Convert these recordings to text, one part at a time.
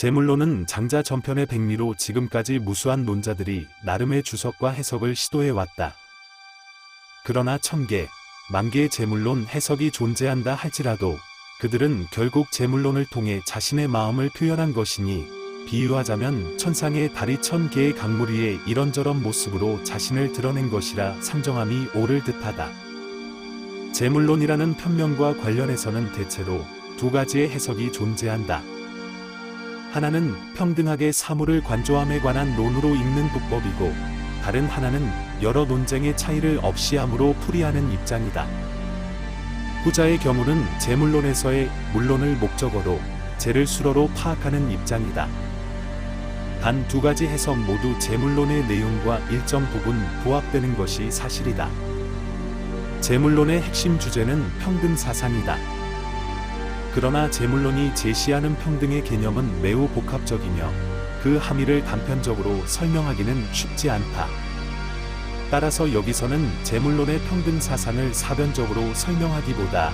제물로는 장자 전편의 백미로 지금까지 무수한 논자들이 나름의 주석과 해석을 시도해 왔다. 그러나 천 개, 만 개의 제물론 해석이 존재한다 할지라도 그들은 결국 제물론을 통해 자신의 마음을 표현한 것이니 비유하자면 천상의 달이 천 개의 강물 위에 이런저런 모습으로 자신을 드러낸 것이라 상정함이 옳을 듯하다. 제물론이라는 편명과 관련해서는 대체로 두 가지의 해석이 존재한다. 하나는 평등하게 사물을 관조함에 관한 논으로 읽는 독법이고 다른 하나는 여러 논쟁의 차이를 없이함으로 풀이하는 입장이다. 후자의 경우는 제물론에서의 물론을 목적어로 제를 수로로 파악하는 입장이다. 단 두 가지 해석 모두 제물론의 내용과 일정 부분 부합되는 것이 사실이다. 제물론의 핵심 주제는 평등 사상이다. 그러나 제물론이 제시하는 평등의 개념은 매우 복합적이며 그 함의를 단편적으로 설명하기는 쉽지 않다. 따라서 여기서는 제물론의 평등 사상을 사변적으로 설명하기보다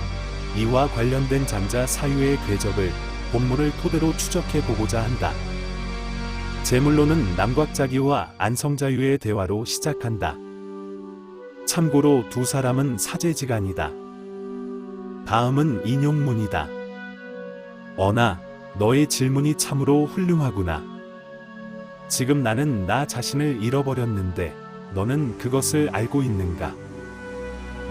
이와 관련된 장자 사유의 궤적을 본문을 토대로 추적해 보고자 한다. 제물론은 남곽자기와 안성자유의 대화로 시작한다. 참고로 두 사람은 사제지간이다. 다음은 인용문이다. 어나, 너의 질문이 참으로 훌륭하구나. 지금 나는 나 자신을 잃어버렸는데, 너는 그것을 알고 있는가?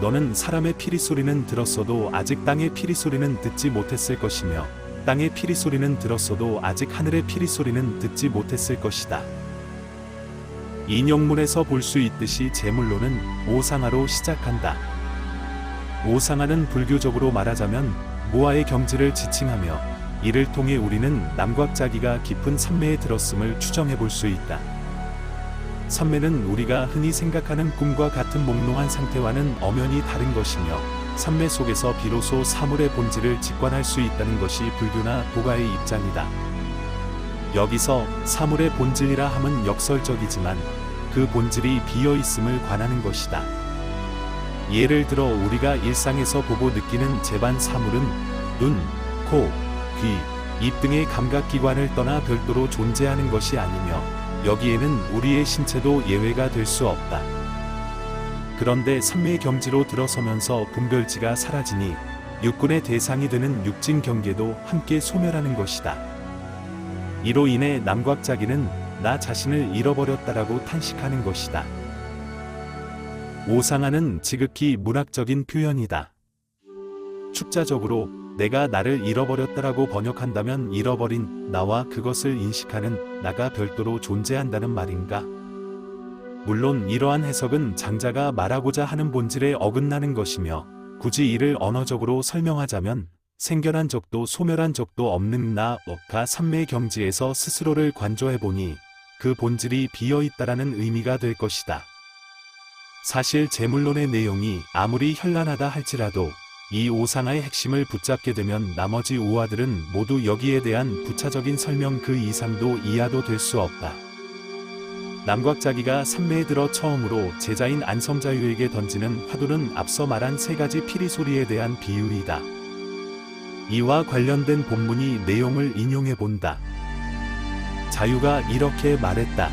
너는 사람의 피리 소리는 들었어도 아직 땅의 피리 소리는 듣지 못했을 것이며, 땅의 피리 소리는 들었어도 아직 하늘의 피리 소리는 듣지 못했을 것이다. 인용문에서 볼 수 있듯이 제물로는 오상아로 시작한다. 오상아는 불교적으로 말하자면 무아의 경지를 지칭하며 이를 통해 우리는 남곽자기가 깊은 산매에 들었음을 추정해 볼 수 있다. 산매는 우리가 흔히 생각하는 꿈과 같은 몽롱한 상태와는 엄연히 다른 것이며 산매 속에서 비로소 사물의 본질을 직관할 수 있다는 것이 불교나 도가의 입장이다. 여기서 사물의 본질이라 함은 역설적이지만 그 본질이 비어 있음을 관하는 것이다. 예를 들어 우리가 일상에서 보고 느끼는 재반 사물은 눈, 코, 귀, 입 등의 감각기관을 떠나 별도로 존재하는 것이 아니며 여기에는 우리의 신체도 예외가 될 수 없다. 그런데 삼매의 경지로 들어서면서 분별지가 사라지니 육군의 대상이 되는 육진 경계도 함께 소멸하는 것이다. 이로 인해 남곽자기는 나 자신을 잃어버렸다라고 탄식하는 것이다. 오상하는 지극히 문학적인 표현이다. 축자적으로 내가 나를 잃어버렸다라고 번역한다면 잃어버린 나와 그것을 인식하는 나가 별도로 존재한다는 말인가? 물론 이러한 해석은 장자가 말하고자 하는 본질에 어긋나는 것이며 굳이 이를 언어적으로 설명하자면 생겨난 적도 소멸한 적도 없는 나가 삼매 경지에서 스스로를 관조해보니 그 본질이 비어있다라는 의미가 될 것이다. 사실 제물론의 내용이 아무리 현란하다 할지라도 이 오상아의 핵심을 붙잡게 되면 나머지 우화들은 모두 여기에 대한 부차적인 설명 그 이상도 이하도 될 수 없다. 남곽자기가 삼매에 들어 처음으로 제자인 안성자유에게 던지는 화두는 앞서 말한 세 가지 피리 소리에 대한 비유이다. 이와 관련된 본문이 내용을 인용해 본다. 자유가 이렇게 말했다.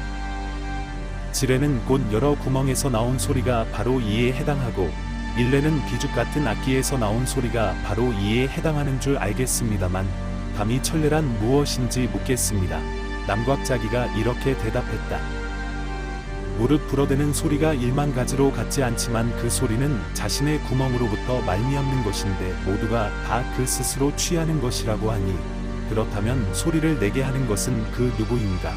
지뢰는 곧 여러 구멍에서 나온 소리가 바로 이에 해당하고 일레는 비죽 같은 악기에서 나온 소리가 바로 이에 해당하는 줄 알겠습니다만 감히 천례란 무엇인지 묻겠습니다. 남곽자기가 이렇게 대답했다. 무릇 불어대는 소리가 일만 가지로 같지 않지만 그 소리는 자신의 구멍으로부터 말미암는 것인데 모두가 다 그 스스로 취하는 것이라고 하니 그렇다면 소리를 내게 하는 것은 그 누구인가?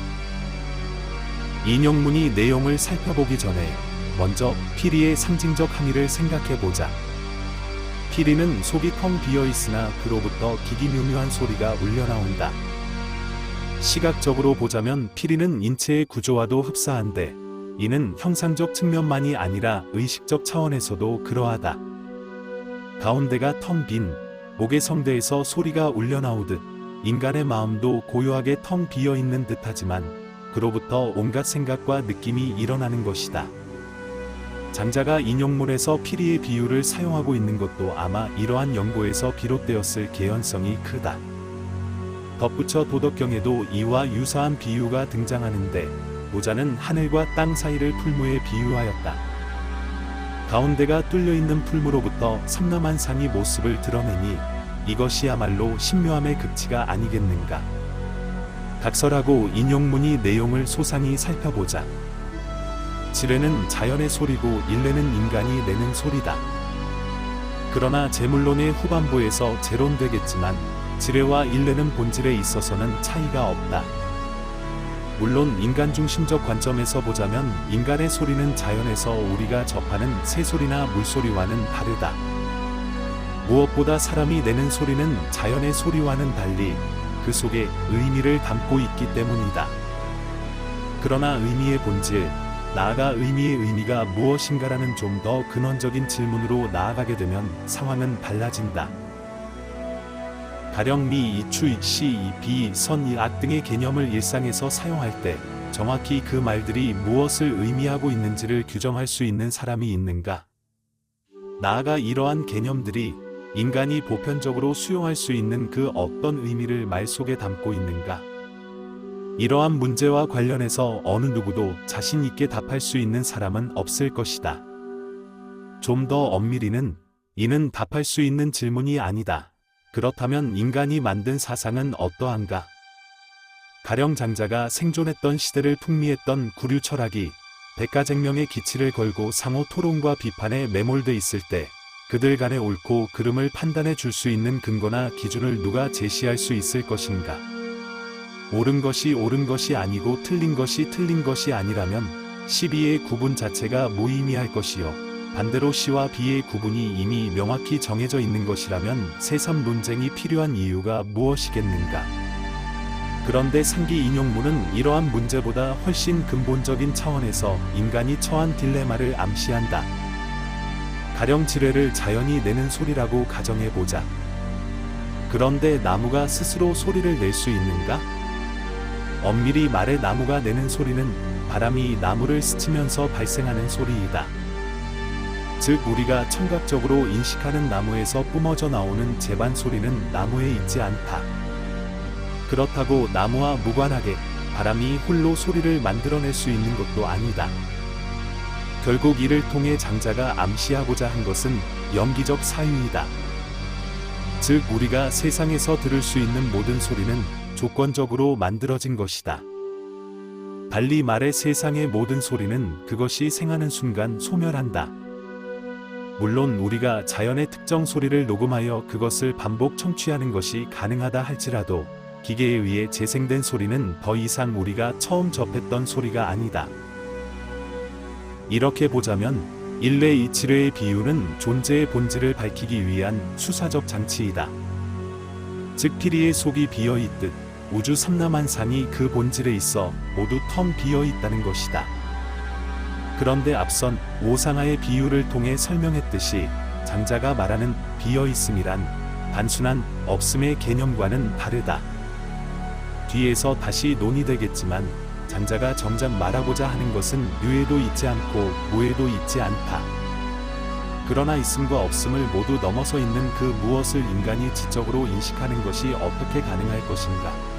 인용문이 내용을 살펴보기 전에 먼저 피리의 상징적 함의를 생각해 보자. 피리는 속이 텅 비어 있으나 그로부터 기기묘묘한 소리가 울려나온다. 시각적으로 보자면 피리는 인체의 구조와도 흡사한데 이는 형상적 측면만이 아니라 의식적 차원에서도 그러하다. 가운데가 텅 빈 목의 성대에서 소리가 울려나오듯 인간의 마음도 고요하게 텅 비어 있는 듯하지만 그로부터 온갖 생각과 느낌이 일어나는 것이다. 장자가 인용문에서 피리의 비유를 사용하고 있는 것도 아마 이러한 연고에서 비롯되었을 개연성이 크다. 덧붙여 도덕경에도 이와 유사한 비유가 등장하는데 모자는 하늘과 땅 사이를 풀무에 비유하였다. 가운데가 뚫려 있는 풀무로부터 섬남한 상이 모습을 드러내니 이것이야말로 신묘함의 극치가 아니겠는가. 각설하고 인용문이 내용을 소상히 살펴보자. 지뢰는 자연의 소리고 일레는 인간이 내는 소리다. 그러나 제물론의 후반부에서 재론되겠지만 지뢰와 일레는 본질에 있어서는 차이가 없다. 물론 인간 중심적 관점에서 보자면 인간의 소리는 자연에서 우리가 접하는 새소리나 물소리와는 다르다. 무엇보다 사람이 내는 소리는 자연의 소리와는 달리 그 속에 의미를 담고 있기 때문이다. 그러나 의미의 본질, 나아가 의미의 의미가 무엇인가라는 좀 더 근원적인 질문으로 나아가게 되면 상황은 달라진다. 가령 미, 이추, 시, 이, 비, 선, 이, 악 등의 개념을 일상에서 사용할 때 정확히 그 말들이 무엇을 의미하고 있는지를 규정할 수 있는 사람이 있는가? 나아가 이러한 개념들이 인간이 보편적으로 수용할 수 있는 그 어떤 의미를 말 속에 담고 있는가? 이러한 문제와 관련해서 어느 누구도 자신 있게 답할 수 있는 사람은 없을 것이다. 좀 더 엄밀히는 이는 답할 수 있는 질문이 아니다. 그렇다면 인간이 만든 사상은 어떠한가? 가령 장자가 생존했던 시대를 풍미했던 구류 철학이 백가쟁명의 기치를 걸고 상호 토론과 비판에 매몰돼 있을 때 그들 간의 옳고 그름을 판단해 줄 수 있는 근거나 기준을 누가 제시할 수 있을 것인가? 옳은 것이 옳은 것이 아니고 틀린 것이 틀린 것이 아니라면 시비의 구분 자체가 무의미할 것이요. 반대로 시와 비의 구분이 이미 명확히 정해져 있는 것이라면 새삼 논쟁이 필요한 이유가 무엇이겠는가? 그런데 상기 인용문은 이러한 문제보다 훨씬 근본적인 차원에서 인간이 처한 딜레마를 암시한다. 가령 지뢰를 자연이 내는 소리라고 가정해 보자. 그런데 나무가 스스로 소리를 낼 수 있는가? 엄밀히 말해 나무가 내는 소리는 바람이 나무를 스치면서 발생하는 소리이다. 즉 우리가 청각적으로 인식하는 나무에서 뿜어져 나오는 재반 소리는 나무에 있지 않다. 그렇다고 나무와 무관하게 바람이 홀로 소리를 만들어낼 수 있는 것도 아니다. 결국 이를 통해 장자가 암시하고자 한 것은 연기적 사유이다. 즉 우리가 세상에서 들을 수 있는 모든 소리는 조건적으로 만들어진 것이다. 달리 말해 세상의 모든 소리는 그것이 생하는 순간 소멸한다. 물론 우리가 자연의 특정 소리를 녹음하여 그것을 반복 청취하는 것이 가능하다 할지라도 기계에 의해 재생된 소리는 더 이상 우리가 처음 접했던 소리가 아니다. 이렇게 보자면 일례 이치례의 비유는 존재의 본질을 밝히기 위한 수사적 장치이다. 즉 피리의 속이 비어 있듯 우주 삼남한 산이 그 본질에 있어 모두 텅 비어 있다는 것이다. 그런데 앞선 오상아의 비유를 통해 설명했듯이 장자가 말하는 비어 있음이란 단순한 없음의 개념과는 다르다. 뒤에서 다시 논의되겠지만 장자가 정작 말하고자 하는 것은 유에도 있지 않고 무에도 있지 않다. 그러나 있음과 없음을 모두 넘어서 있는 그 무엇을 인간이 지적으로 인식하는 것이 어떻게 가능할 것인가?